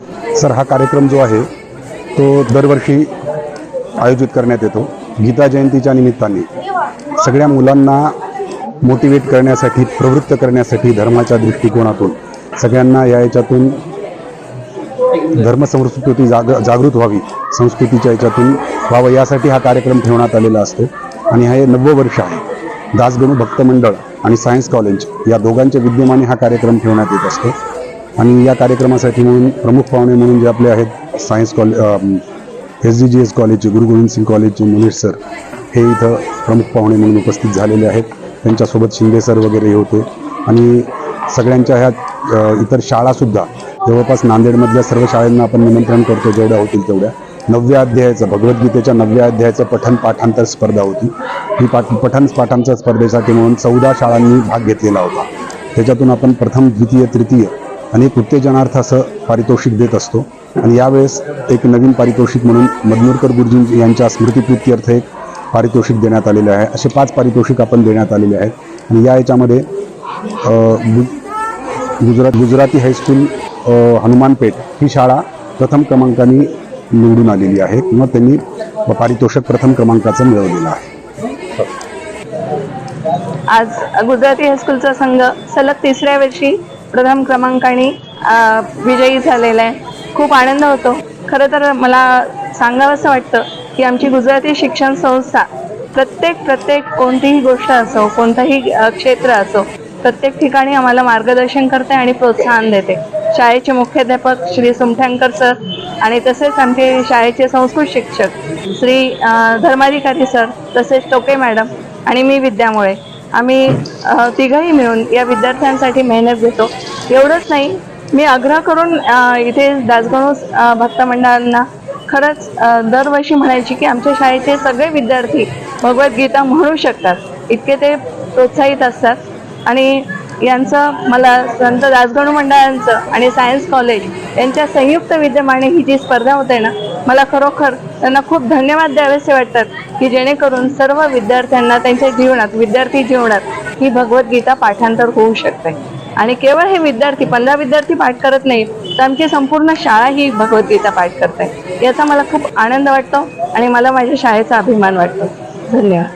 Sir हा कार्यक्रम जो आहे तो दरवर्षी आयोजित करण्यात येतो. गीता जयंतीच्या निमित्ताने सगळ्या मुलांना मोटिवेट करण्यासाठी प्रवृत्त करण्यासाठी धर्माच्या दृष्टिकोनातून सगळ्यांना या याच्यातून धर्मसंस्कृती जाग जागृत व्हावी संस्कृतीच्या याच्यातून व्हावं यासाठी हा कार्यक्रम ठेवण्यात आलेला असतो. आणि हे नव्वं वर्ष आहे. दासगणू भक्त मंडळ आणि सायन्स कॉलेज या दोघांच्या विद्यमाने हा कार्यक्रम ठेवण्यात येत असतो. आणि या कार्यक्रमासाठी म्हणून प्रमुख पाहुणे म्हणून जे आपले आहेत science college S D G S कॉलेजचे गुरु गोविंद सिंग कॉलेजचे मुनीर सर हे इथं प्रमुख पाहुणे म्हणून उपस्थित झालेले आहेत. त्यांच्यासोबत शिंदे सर वगैरे हे होते. आणि सगळ्यांच्या ह्या इतर शाळासुद्धा जवळपास नांदेडमधल्या सर्व शाळांना आपण निमंत्रण करतो जेवढ्या होतील तेवढ्या. नवव्या अध्यायाचं भगवद्गीतेच्या नवव्या अध्यायाचं पठण पाठांतर स्पर्धा होती. ही पाठ पठण पाठांच्या स्पर्धेसाठी म्हणून चौदा शाळांनी भाग घेतलेला होता. त्याच्यातून आपण प्रथम द्वितीय तृतीय आणि उत्तेजनार्थ असं पारितोषिक देत असतो. आणि यावेळेस एक नवीन पारितोषिक म्हणून मधुरकर गुरुजी यांच्या स्मृतिप्रित्यर्थ एक पारितोषिक देण्यात आलेले आहे. असे पाच पारितोषिक आपण देण्यात आलेले आहेत. आणि या याच्यामध्ये गु- गुजरात गुजराती हायस्कूल हनुमानपेठ ही शाळा प्रथम क्रमांकाने निवडून आलेली आहे किंवा त्यांनी पारितोषिक प्रथम क्रमांकाचं मिळवलेलं आहे. आज गुजराती हायस्कूलचा संघ सलग तिसऱ्या वर्षी प्रथम क्रमांकाने विजयी झालेला आहे. खूप आनंद होतो. खरं तर मला सांगावंसं वाटतं की आमची गुजराती शिक्षण संस्था प्रत्येक प्रत्येक कोणतीही गोष्ट असो कोणतंही क्षेत्र असो प्रत्येक ठिकाणी आम्हाला मार्गदर्शन करते आणि प्रोत्साहन देते. शाळेचे मुख्याध्यापक श्री सुमठ्यांकर सर आणि तसेच आमचे शाळेचे संस्कृत शिक्षक श्री धर्माधिकारी सर तसेच टोके मॅडम आणि मी विद्यामुळे. आम्ही तिघंही मिळून या विद्यार्थ्यांसाठी मेहनत घेतो. एवढंच नाही मी आग्रह करून इथे दासगणू भक्त मंडळांना खरंच दरवर्षी म्हणायची की आमच्या शाळेचे सगळे विद्यार्थी भगवद्गीता म्हणू शकतात. इतके ते प्रोत्साहित असतात. आणि यांचं मला संत दासगणू मंडळांचं आणि सायन्स कॉलेज यांच्या संयुक्त विद्यमाने ही जी स्पर्धा होते ना मला खरोखर त्यांना खूप धन्यवाद द्यावेसे वाटतात. की जेणेकरून सर्व विद्यार्थ्यांना त्यांच्या जीवनात विद्यार्थी जीवनात ही भगवद्गीता पाठांतर होऊ शकते. आणि केवळ हे विद्यार्थी पंधरा विद्यार्थी पाठ करत नाहीत तर आमची संपूर्ण शाळा ही भगवद्गीता पाठ करते. याचा मला खूप आनंद वाटतो आणि मला माझ्या शाळेचा अभिमान वाटतो. धन्यवाद.